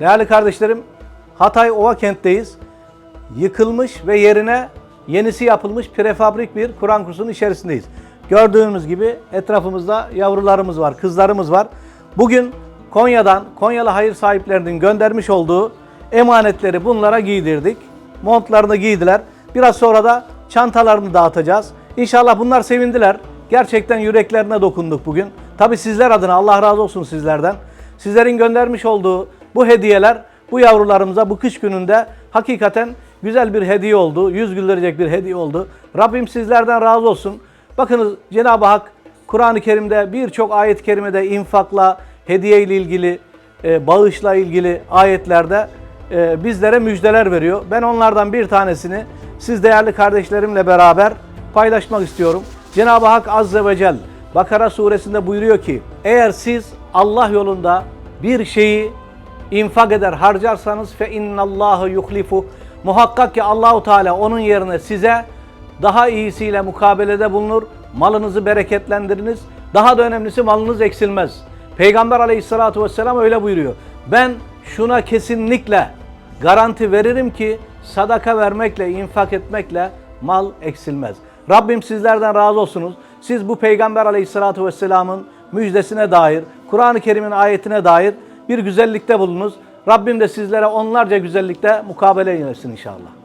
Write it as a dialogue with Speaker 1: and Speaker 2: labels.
Speaker 1: Değerli kardeşlerim, Hatay Ova kentteyiz. Yıkılmış ve yerine yenisi yapılmış prefabrik bir Kur'an kursunun içerisindeyiz. Gördüğünüz gibi etrafımızda yavrularımız var, kızlarımız var. Bugün Konya'dan, Konyalı hayır sahiplerinin göndermiş olduğu emanetleri bunlara giydirdik. Montlarını giydiler. Biraz sonra da çantalarını dağıtacağız. İnşallah bunlar sevindiler. Gerçekten yüreklerine dokunduk bugün. Tabi sizler adına Allah razı olsun sizlerden. Sizlerin göndermiş olduğu bu hediyeler bu yavrularımıza bu kış gününde hakikaten güzel bir hediye oldu. Yüz güldürecek bir hediye oldu. Rabbim sizlerden razı olsun. Bakınız Cenab-ı Hak Kur'an-ı Kerim'de birçok ayet-i kerimede infakla, hediye ile ilgili, e, bağışla ilgili ayetlerde e, bizlere müjdeler veriyor. Ben onlardan bir tanesini siz değerli kardeşlerimle beraber paylaşmak istiyorum. Cenab-ı Hak Azze ve Celle Bakara suresinde buyuruyor ki eğer siz Allah yolunda bir şeyi infak eder harcarsanız fe innallahu yuhlifu muhakkak ki Allahu Teala onun yerine size daha iyisiyle mukabelede bulunur. Malınızı bereketlendiriniz. Daha da önemlisi malınız eksilmez. Peygamber aleyhissalatu vesselam öyle buyuruyor. Ben şuna kesinlikle garanti veririm ki sadaka vermekle, infak etmekle mal eksilmez. Rabbim sizlerden razı olsunuz. Siz bu Peygamber aleyhissalatu vesselamın müjdesine dair, Kur'an-ı Kerim'in ayetine dair bir güzellikte bulunuz. Rabbim de sizlere onlarca güzellikte mukabele eylesin inşallah.